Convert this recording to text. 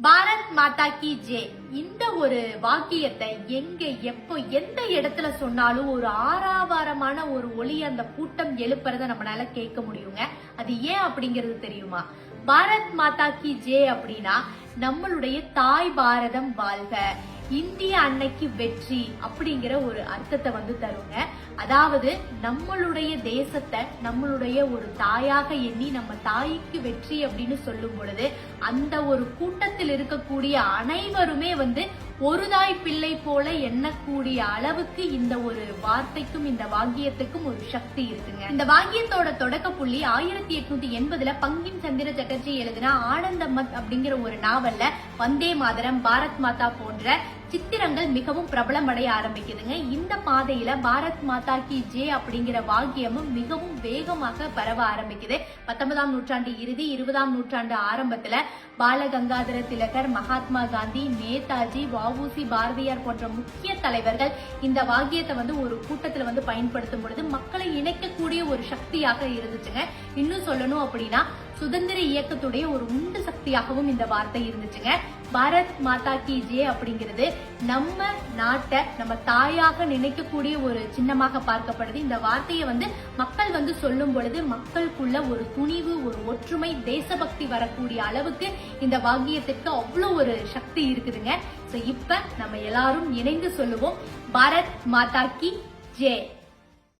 பாரத் மாதா கி J இந்த ஒரு வாக்கியத்தை எங்க எப்போ எந்த இடத்துல சொன்னாலும் ஒரு ஆறாவாரமான ஒரு ஒளி அந்த கூட்டம் எழுப்புறத நம்மளால கேட்க முடியுங்க. அது ஏன் அப்படிங்கிறது தெரியுமா? பாரத் மாதா கி ஜே அப்படின்னா நம்மளுடைய தாய் பாரதம் வாழ்க இந்திய அன்னைக்கு வெற்றி அப்படிங்கிற ஒரு அர்த்தத்தை வந்து தருங்க. அதாவது நம்மளுடைய தேசத்தை நம்மளுடைய ஒரு தாயாக எண்ணி நம்ம தாய்க்கு வெற்றி அப்படின்னு சொல்லும் பொழுது அந்த ஒரு கூட்டத்தில் இருக்கக்கூடிய அனைவருமே வந்து ஒரு தாய் பிள்ளை போல எண்ணக்கூடிய அளவுக்கு இந்த ஒரு வார்த்தைக்கும் இந்த வாக்கியத்துக்கும் ஒரு சக்தி இருக்குங்க. இந்த வாக்கியத்தோட தொடக்க புள்ளி ஆயிரத்தி எட்நூத்தி எண்பதுல பங்கின் சந்திர சட்டர்ஜி எழுதின ஆனந்தமத் அப்படிங்கிற ஒரு நாவல்ல வந்தே மாதரம் பாரத் மாதா போன்ற சித்திரங்கள் மிகவும் பிரபலமடைய ஆரம்பிக்குதுங்க. இந்த பாதையில பாரத் மாதா கி ஜே அப்படிங்கிற வாக்கியமும் மிகவும் வேகமாக பரவ ஆரம்பிக்குது. பத்தொன்பதாம் நூற்றாண்டு இறுதி இருபதாம் நூற்றாண்டு ஆரம்பத்துல பாலகங்காதர திலகர் மகாத்மா காந்தி நேதாஜி வஉசி பாரதியார் போன்ற முக்கிய தலைவர்கள் இந்த வாக்கியத்தை வந்து ஒரு கூட்டத்துல வந்து பயன்படுத்தும் பொழுது மக்களை இணைக்கக்கூடிய ஒரு சக்தியாக இருந்துச்சுங்க. இன்னும் சொல்லணும் அப்படின்னா சுதந்திர இயக்கத்துடைய ஒரு உந்து சக்தியாகவும் இந்த வார்த்தை இருந்துச்சுங்க. பாரத் மாதா கி ஜே அப்படிங்கிறது நம்ம நாட்டை நம்ம தாயாக நினைக்கக்கூடிய ஒரு சின்னமாக பார்க்கப்படுது. இந்த வார்த்தையை வந்து மக்கள் வந்து சொல்லும் பொழுது மக்களுக்குள்ள ஒரு துணிவு ஒரு ஒற்றுமை தேசபக்தி வரக்கூடிய அளவுக்கு இந்த வாக்கியத்திற்கு அவ்வளோ ஒரு சக்தி இருக்குதுங்க. ஸோ இப்ப நம்ம எல்லாரும் இணைந்து சொல்லுவோம் பாரத் மாதா கி ஜே.